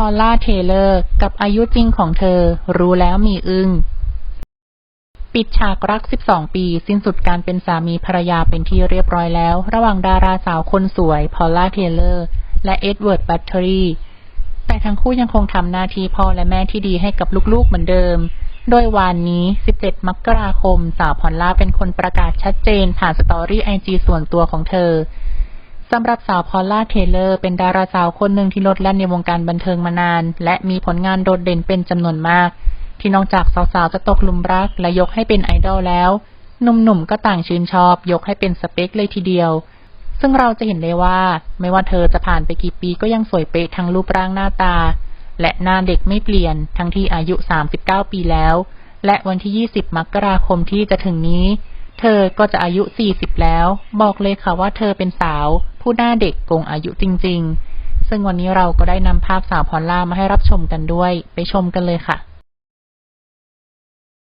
พอลล่าเทเลอร์ กับอายุจริงของเธอ รู้แล้วมีอึ้งปิดฉากรัก 12 ปี สิ้นสุดการเป็นสามีภรรยาเป็นที่เรียบร้อยแล้ว ระหว่างดาราสาวคนสวย พอลล่าเทเลอร์ และเอ็ดเวิร์ด บัตเทอรีแต่ทั้งคู่ยังคงทำหน้าที่พ่อและแม่ที่ดีให้กับลูกๆเหมือนเดิม โดยวานนี้ 17 มกราคม สาวพอลล่าเป็นคนประกาศชัดเจนผ่านสตอรี่ไอจีส่วนตัวของเธอ สำหรับสาวพอลล่าเทเลอร์ เป็นดาราสาวคนหนึ่งที่ลดแล่นในวงการบันเทิงมานาน และมีผลงานโดดเด่นเป็นจำนวนมาก ที่นอกจากสาวๆจะตกลุมรักและยกให้เป็นไอดอลแล้ว หนุ่มๆก็ต่างชื่นชอบ ยกให้เป็นสเปคเลยทีเดียว ซึ่งเราจะเห็นได้ว่า ไม่ว่าเธอจะผ่านไปกี่ปีก็ยังสวยเป๊ะทั้งรูปร่างหน้าตา และหน้าเด็กไม่เปลี่ยน ทั้งที่อายุ 39 ปีแล้ว และวันที่ 20 มกราคมที่จะถึงนี้ เธอก็จะอายุ 40 แล้ว บอกเลยค่ะว่าเธอเป็นสาว ผู้หน้าเด็กโกงอายุจริง ๆ ซึ่งวันนี้เราก็ได้นำภาพสาวพอลล่ามาให้รับชมกันด้วย ไปชมกันเลยค่ะ